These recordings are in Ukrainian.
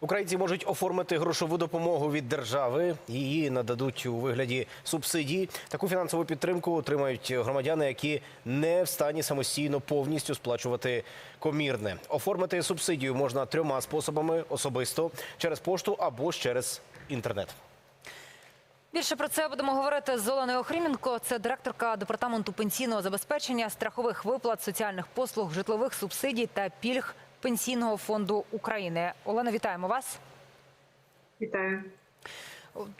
Українці можуть оформити грошову допомогу від держави. Її нададуть у вигляді субсидії. Таку фінансову підтримку отримають громадяни, які не в стані самостійно повністю сплачувати комірне. Оформити субсидію можна трьома способами: особисто через пошту або через інтернет. Більше про це будемо говорити з Оленою Охріменко. Це директорка департаменту пенсійного забезпечення, страхових виплат, соціальних послуг, житлових субсидій та пільг Пенсійного фонду України. Олена, вітаємо вас. Вітаю.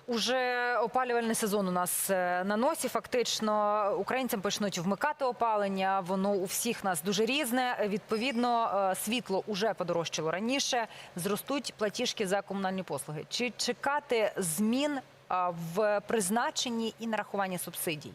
Уже опалювальний сезон у нас е, на носі. Фактично, українцям почнуть вмикати опалення. Воно у всіх нас дуже різне. Відповідно, е, світло уже подорожчало раніше. Зростуть платіжки за комунальні послуги. Чи чекати змін в призначенні і нарахуванні субсидій?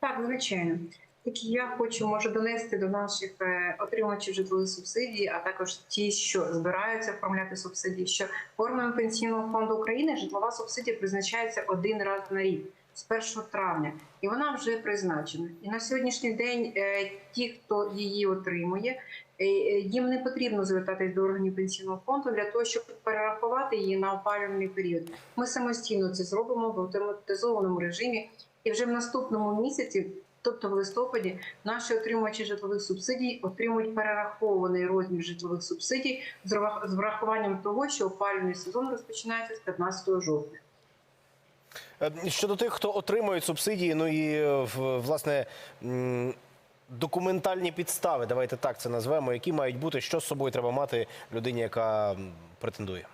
Так, звичайно. Тільки я хочу може донести до наших е, отримувачів житлових субсидій, а також ті, що збираються оформляти субсидії, що органами пенсійного фонду України житлова субсидія призначається один раз на рік з 1 травня, і вона вже призначена. І на сьогоднішній день е, ті, хто її отримує, е, їм не потрібно звертатись до органів пенсійного фонду для того, щоб перерахувати її на опалювальний період. Ми самостійно це зробимо в автоматизованому режимі, і вже в наступному місяці. Тобто в листопаді наші отримувачі житлових субсидій отримують перерахований розмір житлових субсидій з врахуванням того, що опалювальний сезон розпочинається з 15 жовтня. Е, Щодо тих, хто отримують субсидії, ну і е, власне документальні підстави, давайте так це назвемо, які мають бути, що з собою треба мати людині, яка претендує.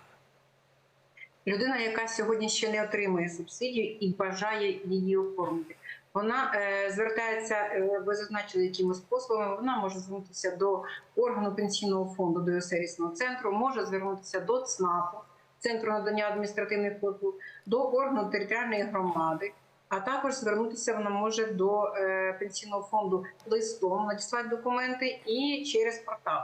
Людина, яка сьогодні ще не отримує субсидію і бажає її оформити. Вона е, звертається, е, ви зазначили якимось способами. Вона може звернутися до органу пенсійного фонду, до сервісного центру, може звернутися до ЦНАПу, центру надання адміністративних послуг, до органу територіальної громади. А також звернутися вона може до е, пенсійного фонду листом, надіслати документи і через портал.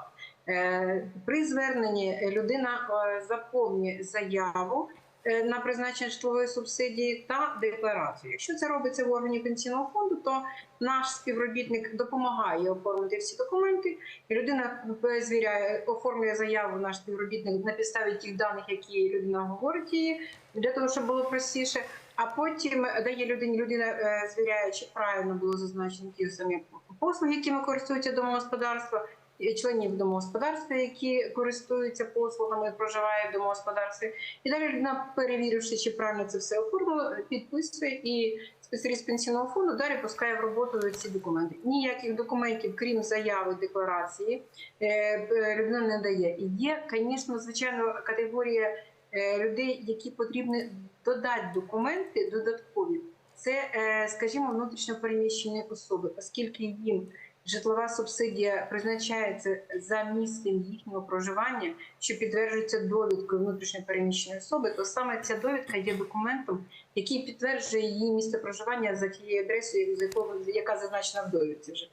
При зверненні людина заповнює заяву на призначення житлової субсидії та декларацію. Якщо це робиться в органі пенсійного фонду, то наш співробітник допомагає оформити всі документи. І людина е, звіряє, оформлює заяву наш співробітник на підставі тих даних, які людина говорить її, для того, щоб було простіше. А потім дає людині людина е, звіряє, чи правильно було зазначені ті самі послуги, якими користуються домогосподарства, членів домогосподарства, які користуються послугами, проживають в домогосподарстві. І далі людина, перевіривши, чи правильно це все оформило, підписує і спеціаліст пенсійного фонду далі пускає в роботу ці документи. Ніяких документів, крім заяви декларації, е, е, людина не дає. І є, звісно, звичайно, категорія е, людей, які потрібні додати документи додаткові. Це, е, скажімо, внутрішньо переміщені особи, оскільки їм житлова субсидія призначається за місцем їхнього проживання, що підтверджується довідкою внутрішньопереміщеної особи, то саме ця довідка є документом, який підтверджує її місце проживання за тією адресою, яка зазначена в довідці вже.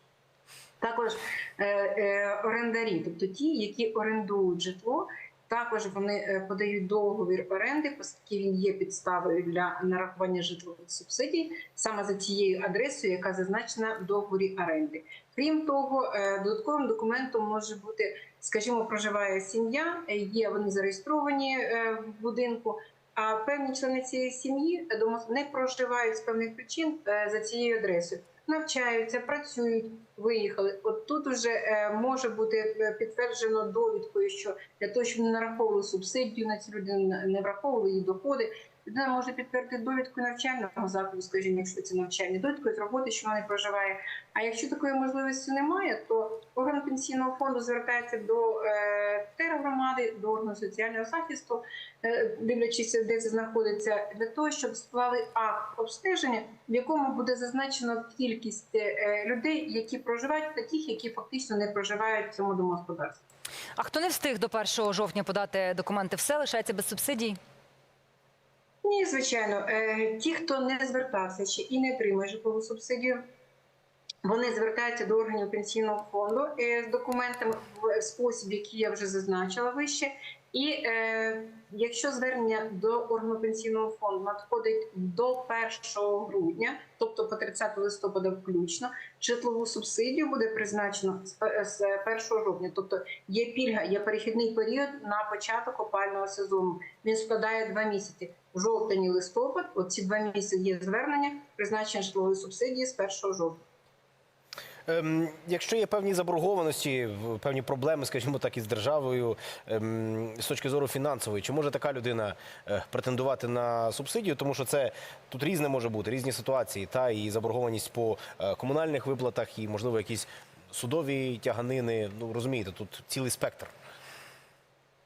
Також е, е, орендарі, тобто ті, які орендують житло, також вони е, подають договір оренди, оскільки він є підставою для нарахування житлових субсидій саме за тією адресою, яка зазначена в договорі оренди. Крім того, е, додатковим документом може бути, скажімо, проживає сім'я, е, є вони зареєстровані в будинку. А певні члени цієї сім'ї не проживають з певних причин за цією адресою, навчаються, працюють, виїхали. От тут уже е, може бути е, підтверджено довідкою, що для того, щоб не нараховували субсидію на цю людину, не враховували її доходи. Людина може підтвердити довідку навчального закладу, скажімо, якщо це навчальні довідкою з роботи, що вона не проживає. А якщо такої можливості немає, то орган пенсійного фонду звертається до е, тергромади, до органу соціального захисту, е, дивлячись, де це знаходиться, для того, щоб склали акт обстеження, в якому буде зазначено кількість е, людей, які проживають, та тих, які фактично не проживають в цьому домогосподарстві. А хто не встиг до 1 жовтня подати документи, все лишається без субсидій? Ні, звичайно, Е, ті, хто не звертався ще і не отримує житлову субсидію, Вони звертаються до органів пенсійного фонду е, з документами в спосіб, який я вже зазначила вище. І е, якщо звернення до органу пенсійного фонду надходить до 1 грудня, тобто по 30 листопада включно, житлову субсидію буде призначено з 1 жовтня. Тобто є пільга, є перехідний період на початок опального сезону. Він складає два місяці. Жовтень і листопад. Оці два місяці є звернення призначення житлової субсидії з 1 жовтня. Ем, якщо є певні заборгованості, певні проблеми, скажімо так, із державою ем, з точки зору фінансової, чи може така людина е, претендувати на субсидію? Тому що це тут різне може бути, різні ситуації, та і заборгованість по е, комунальних виплатах, і можливо якісь судові тяганини. Ну розумієте, тут цілий спектр.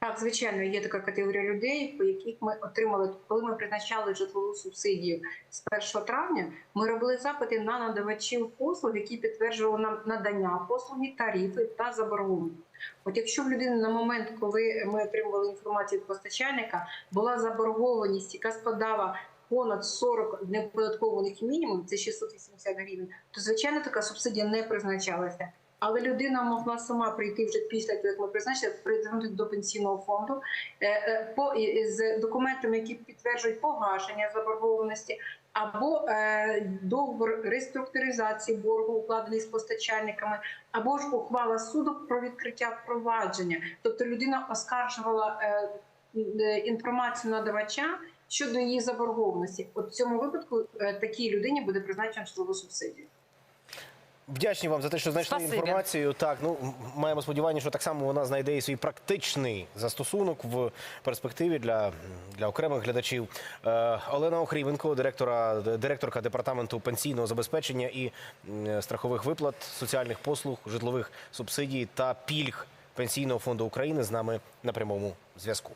Так, звичайно, є така категорія людей, по яких ми отримали, коли ми призначали житлову субсидію з 1 травня. Ми робили запити на надавачів послуг, які підтверджували нам надання послуги, тарифи та заборгованість. От якщо в людини на момент, коли ми отримували інформацію від постачальника, була заборгованість, яка складала понад 40 неоподаткованих мінімум, це 680 гривень, то звичайно така субсидія не призначалася. Але людина могла сама прийти вже після того, як ми призначили, прийти до пенсійного фонду е, е, по з документами, які підтверджують погашення заборгованості, або е, договор реструктуризації боргу, укладений з постачальниками, або ж ухвала суду про відкриття впровадження. Тобто людина оскаржувала інформацію надавача щодо її заборгованості. От в цьому випадку такій людині буде призначена житлову субсидію. Вдячні вам за те, що знайшли Спасибі. інформацію. Так, ну маємо сподівання, що так само вона знайде і свій практичний застосунок в перспективі для, для окремих глядачів. Е, Олена Охріменко, директора, директорка департаменту пенсійного забезпечення і страхових виплат, соціальних послуг, житлових субсидій та пільг Пенсійного фонду України з нами на прямому зв'язку.